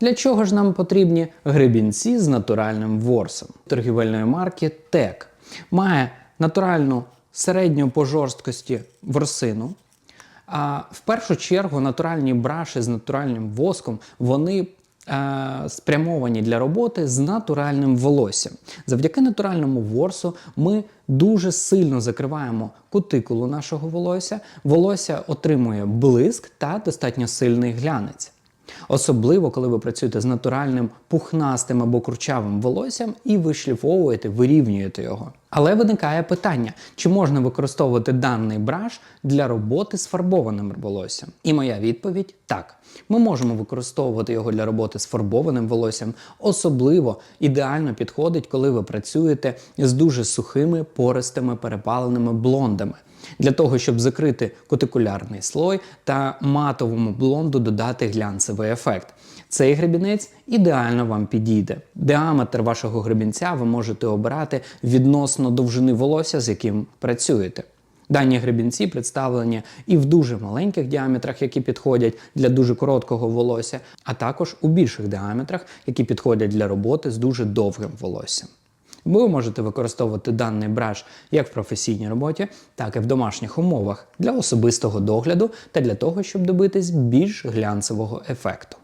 для чого ж нам потрібні гребінці з натуральним ворсом торгівельної марки TEC. Має натуральну середню по жорсткості ворсину. А в першу чергу натуральні браші з натуральним воском вони е, спрямовані для роботи з натуральним волоссям. Завдяки натуральному ворсу ми дуже сильно закриваємо кутикулу нашого волосся. Волосся отримує блиск та достатньо сильний глянець. Особливо, коли ви працюєте з натуральним пухнастим або курчавим волоссям і вишліфовуєте, вирівнюєте його. Але виникає питання, чи можна використовувати даний браш для роботи з фарбованим волоссям? І моя відповідь так. Ми можемо використовувати його для роботи з фарбованим волоссям. Особливо ідеально підходить, коли ви працюєте з дуже сухими, пористими, перепаленими блондами для того, щоб закрити кутикулярний слой та матовому блонду додати глянцевий ефект. Цей гребінець ідеально вам підійде. Діаметр вашого гребінця ви можете обирати відносно довжини волосся, з яким працюєте. Дані гребінці представлені і в дуже маленьких діаметрах, які підходять для дуже короткого волосся, а також у більших діаметрах, які підходять для роботи з дуже довгим волоссям. Ви можете використовувати даний браш як в професійній роботі, так і в домашніх умовах для особистого догляду та для того, щоб добитись більш глянцевого ефекту.